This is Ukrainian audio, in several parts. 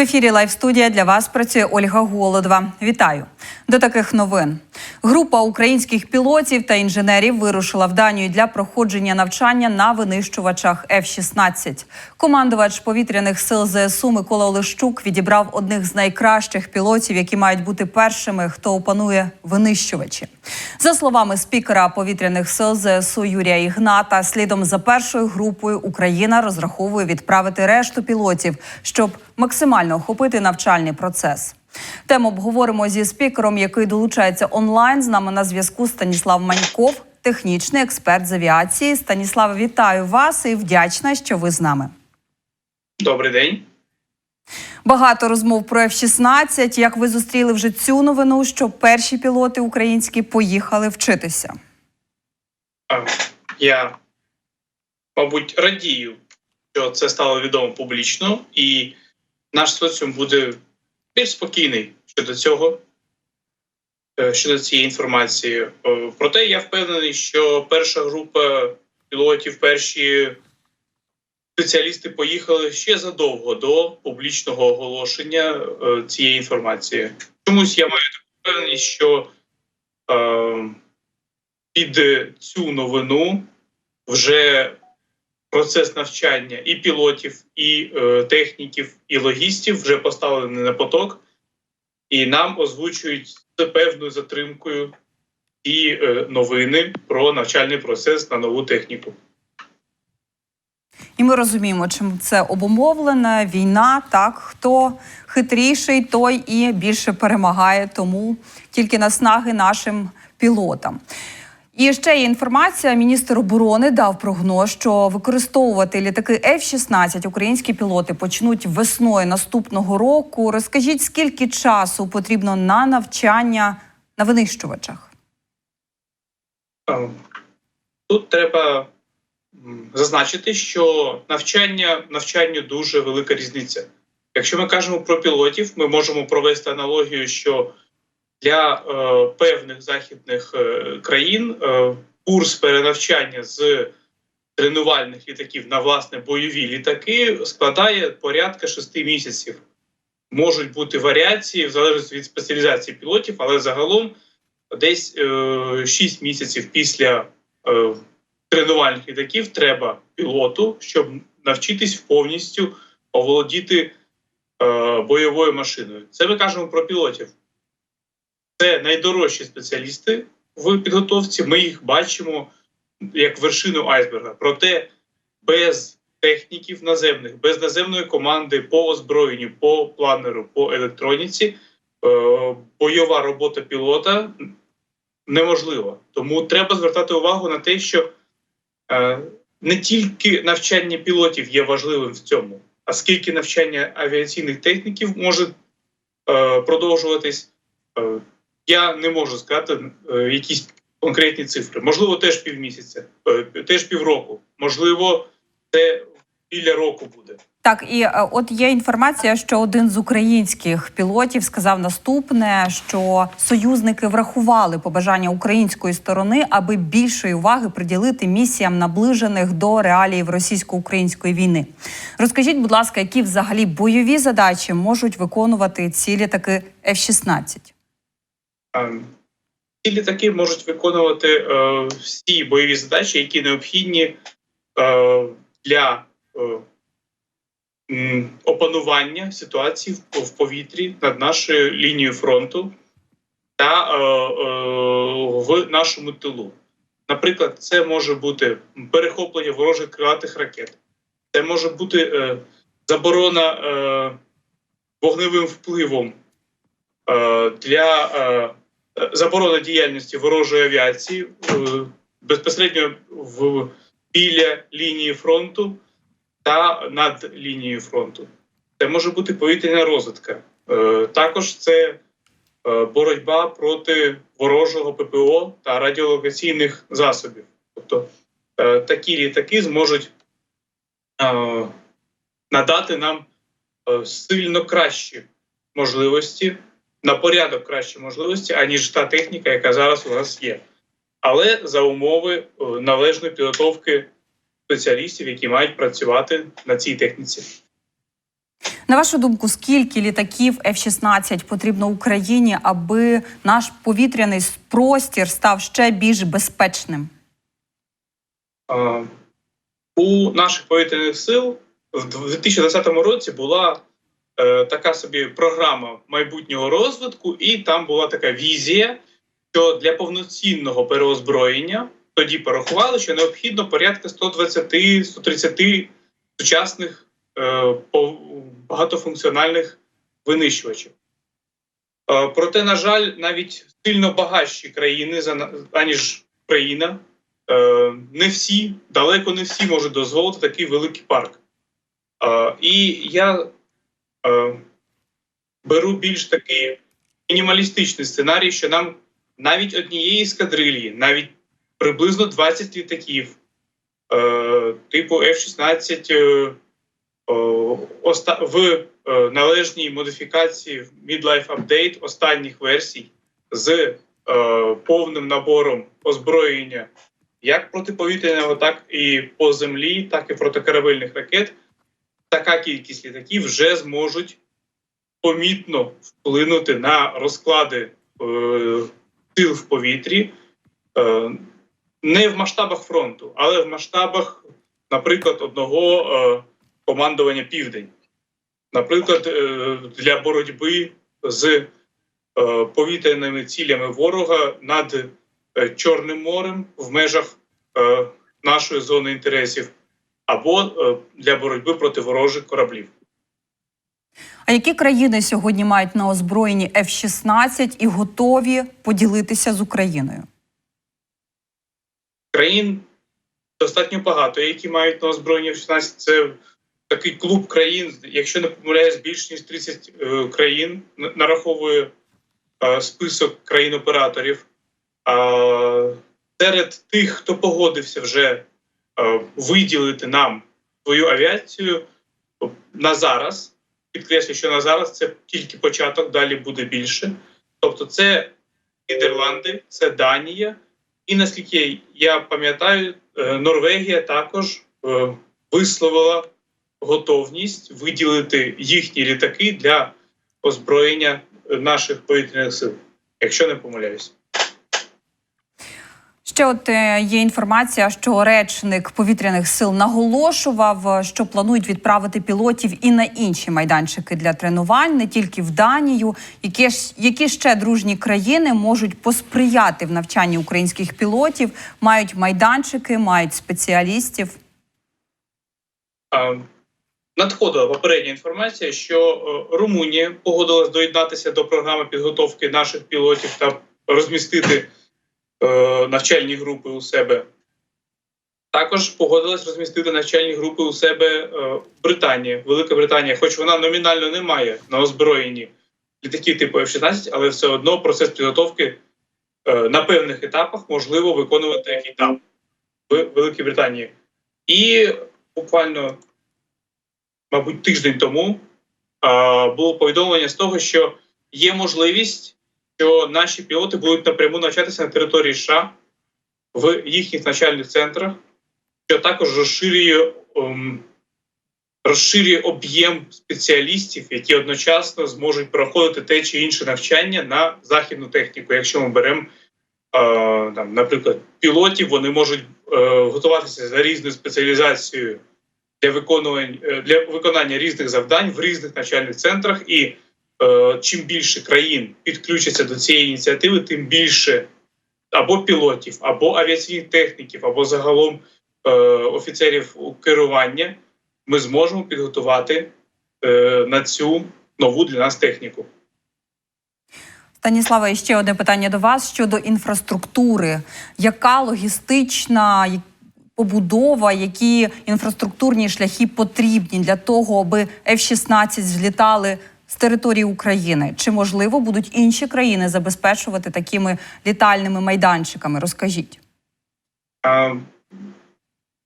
В ефірі Лайв студія для вас працює Ольга Голодва. Вітаю до таких новин. Група українських пілотів та інженерів вирушила в Данію для проходження навчання на винищувачах F-16. Командувач повітряних сил ЗСУ Микола Олещук відібрав одних з найкращих пілотів, які мають бути першими, хто опанує винищувачі. За словами спікера повітряних сил ЗСУ Юрія Ігната, слідом за першою групою Україна розраховує відправити решту пілотів, щоб максимально охопити навчальний процес. Тему обговоримо зі спікером, який долучається онлайн. З нами на зв'язку Станіслав Маньков, технічний експерт з авіації. Станіслав, вітаю вас і вдячна, що ви з нами. Добрий день. Багато розмов про F-16. Як ви зустріли вже цю новину, що перші пілоти українські поїхали вчитися? Я, мабуть, радію, що це стало відомо публічно, і наш соціум буде більш спокійний щодо цього, е, щодо цієї інформації. Е, Проте я впевнений, що перша група пілотів, перші спеціалісти поїхали ще задовго до публічного оголошення е, цієї інформації. Чомусь я маю таку впевненість, що е, під цю новину вже процес навчання і пілотів, і е, техніків, і логістів вже поставлений на поток, і нам озвучують з певною затримкою ті е, новини про навчальний процес на нову техніку. І ми розуміємо, чим це обумовлено. Війна, так хто хитріший, той і більше перемагає. Тому тільки наснаги нашим пілотам. І ще є інформація. Міністр оборони дав прогноз, що використовувати літаки F-16 українські пілоти почнуть весною наступного року. Розкажіть, скільки часу потрібно на навчання на винищувачах? Тут треба зазначити, що навчання навчанню дуже велика різниця. Якщо ми кажемо про пілотів, ми можемо провести аналогію, що для е, певних західних е, країн е, курс перенавчання з тренувальних літаків на власне бойові літаки складає порядка 6 місяців. Можуть бути варіації в залежності від спеціалізації пілотів, але загалом десь е, 6 місяців після е, тренувальних літаків треба пілоту, щоб навчитись повністю оволодіти е, бойовою машиною. Це ми кажемо про пілотів. Це найдорожчі спеціалісти в підготовці. Ми їх бачимо як вершину айсберга. Проте без техніків наземних, без наземної команди по озброєнню, по планеру, по електроніці, е, бойова робота пілота неможлива. Тому треба звертати увагу на те, що не тільки навчання пілотів є важливим в цьому, а скільки навчання авіаційних техніків може е, продовжуватись. Е, я не можу сказати е, якісь конкретні цифри. Можливо, теж півмісяця, е, теж півроку. Можливо, це біля року буде. Так, і е, от є інформація, що один з українських пілотів сказав наступне: що союзники врахували побажання української сторони, аби більшої уваги приділити місіям наближених до реаліїв російсько-української війни. Розкажіть, будь ласка, які взагалі бойові задачі можуть виконувати ці літаки F-16? Е, Ці літаки можуть виконувати е, всі бойові задачі, які необхідні е, для опанування ситуації в, повітрі над нашою лінією фронту та е, е, в нашому тилу. Наприклад, це може бути перехоплення ворожих крилатих ракет, це може бути е, заборона е, вогневим впливом е, для е, заборона діяльності ворожої авіації е, безпосередньо в біля лінії фронту та над лінією фронту. Це може бути повітряна розвідка. Е, Також це е, боротьба проти ворожого ППО та радіолокаційних засобів. Тобто е, такі літаки зможуть надати нам сильно кращі можливості на порядок кращі можливості, аніж та техніка, яка зараз у нас є. Але за умови належної підготовки спеціалістів, які мають працювати на цій техніці. На вашу думку, скільки літаків F-16 потрібно Україні, аби наш повітряний простір став ще більш безпечним? У наших повітряних сил в 2020 році була е, така собі програма майбутнього розвитку, і там була така візія, що для повноцінного переозброєння тоді порахували, що необхідно порядка 120-130 сучасних е, багатофункціональних винищувачів. Е, Проте, на жаль, навіть сильно багатші країни, аніж Україна, е, не всі, далеко не всі можуть дозволити такий великий парк. Е, І я е, беру більш такий мінімалістичний сценарій, що нам навіть однієї ескадрилії, навіть приблизно 20 літаків, е, типу F-16 е, оста- в е, належній модифікації в Midlife Update останніх версій з е, повним набором озброєння як протиповітряного, так і по землі, так і протикорабельних ракет. Така кількість літаків вже зможуть помітно вплинути на розклади е, сил в повітрі е, не в масштабах фронту, але в масштабах, наприклад, одного е, командування Південь. Наприклад, е, для боротьби з е, повітряними цілями ворога над е, Чорним морем в межах е, нашої зони інтересів, або е, для боротьби проти ворожих кораблів. А які країни сьогодні мають на озброєнні F-16 і готові поділитися з Україною? Країн достатньо багато, які мають на озброєнні F-16. Це такий клуб країн, якщо не помиляюсь, більш ніж 30 е, країн нараховує е, список країн-операторів. Серед тих, хто погодився вже е, виділити нам свою авіацію на зараз, підкреслю, що на зараз це тільки початок, далі буде більше. Тобто, це Нідерланди, це Данія, і наскільки я пам'ятаю, е, Норвегія також е, висловила готовність виділити їхні літаки для озброєння е, наших повітряних сил, якщо не помиляюсь. Ще от е, є інформація, що речник повітряних сил наголошував, е, що планують відправити пілотів і на інші майданчики для тренувань, не тільки в Данію. Які ж які ще дружні країни можуть посприяти в навчанні українських пілотів, мають майданчики, мають спеціалістів. Надходила попередня інформація, що е, Румунія погодилась доєднатися до програми підготовки наших пілотів та розмістити навчальні групи у себе. Також погодилась розмістити навчальні групи у себе е, Британія, Велика Британія, хоч вона номінально не має на озброєнні літаків типу F-16, але все одно процес підготовки е, на певних етапах можливо виконувати і там, в Великій Британії. І буквально мабуть, тиждень тому було повідомлення з того, що є можливість, що наші пілоти будуть напряму навчатися на території США в їхніх навчальних центрах, що також розширює, ем, розширює об'єм спеціалістів, які одночасно зможуть проходити те чи інше навчання на західну техніку. Якщо ми беремо, е, там, наприклад, пілотів, вони можуть е, готуватися за різною спеціалізацією для виконування для виконання різних завдань в різних навчальних центрах. І е, чим більше країн підключаться до цієї ініціативи, тим більше або пілотів, або авіаційних техніків, або загалом е, офіцерів керування ми зможемо підготувати е, на цю нову для нас техніку. Станіслава, ще одне питання до вас щодо інфраструктури. Яка логістична побудова, які інфраструктурні шляхи потрібні для того, аби F-16 злітали з території України? Чи можливо будуть інші країни забезпечувати такими літальними майданчиками? Розкажіть.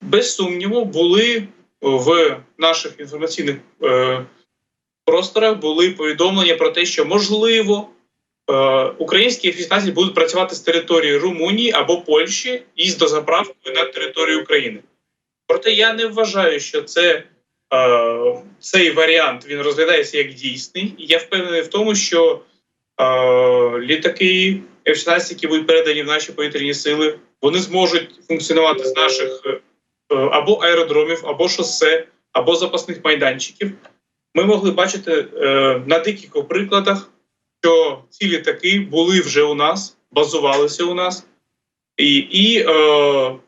Без сумніву, були в наших інформаційних е, просторах були повідомлення про те, що можливо е, українські F-16 будуть працювати з території Румунії або Польщі із дозаправкою на території України. Проте я не вважаю, що це цей варіант він розглядається як дійсний. І я впевнений в тому, що е, літаки F-16, які будуть передані в наші повітряні сили, вони зможуть функціонувати з наших е, або аеродромів, або шосе, або запасних майданчиків. Ми могли бачити е, на декількох прикладах, що ці літаки були вже у нас, базувалися у нас і, і е, е,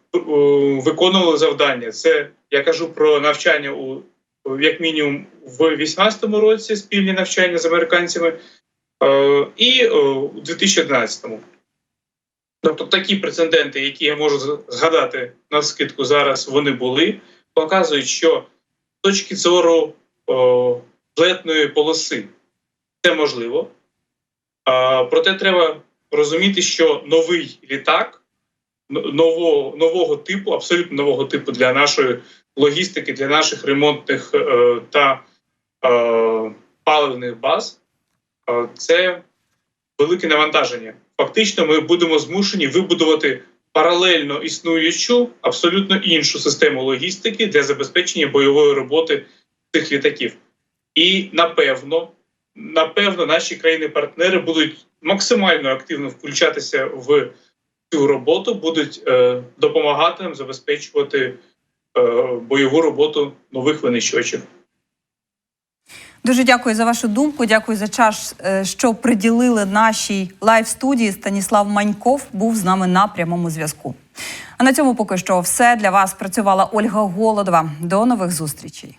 виконували завдання. Це я кажу про навчання у як мінімум в 2018 році, спільні навчання з американцями, е, і е, у 2011. Тобто такі прецеденти, які я можу згадати на скидку зараз, вони були, показують, що з точки зору о, злетної полоси це можливо. А, проте треба розуміти, що новий літак нового, нового типу, абсолютно нового типу для нашої логістики, для наших ремонтних е, та е, паливних баз, е, це велике навантаження. Фактично, ми будемо змушені вибудувати паралельно існуючу абсолютно іншу систему логістики для забезпечення бойової роботи цих літаків. І напевно, напевно, наші країни-партнери будуть максимально активно включатися в цю роботу, будуть е, допомагати нам забезпечувати е, бойову роботу нових винищувачів. Дуже дякую за вашу думку. Дякую за час, е, що приділили нашій лайв студії. Станіслав Маньков був з нами на прямому зв'язку. А на цьому поки що все для вас працювала Ольга Голодова. До нових зустрічей.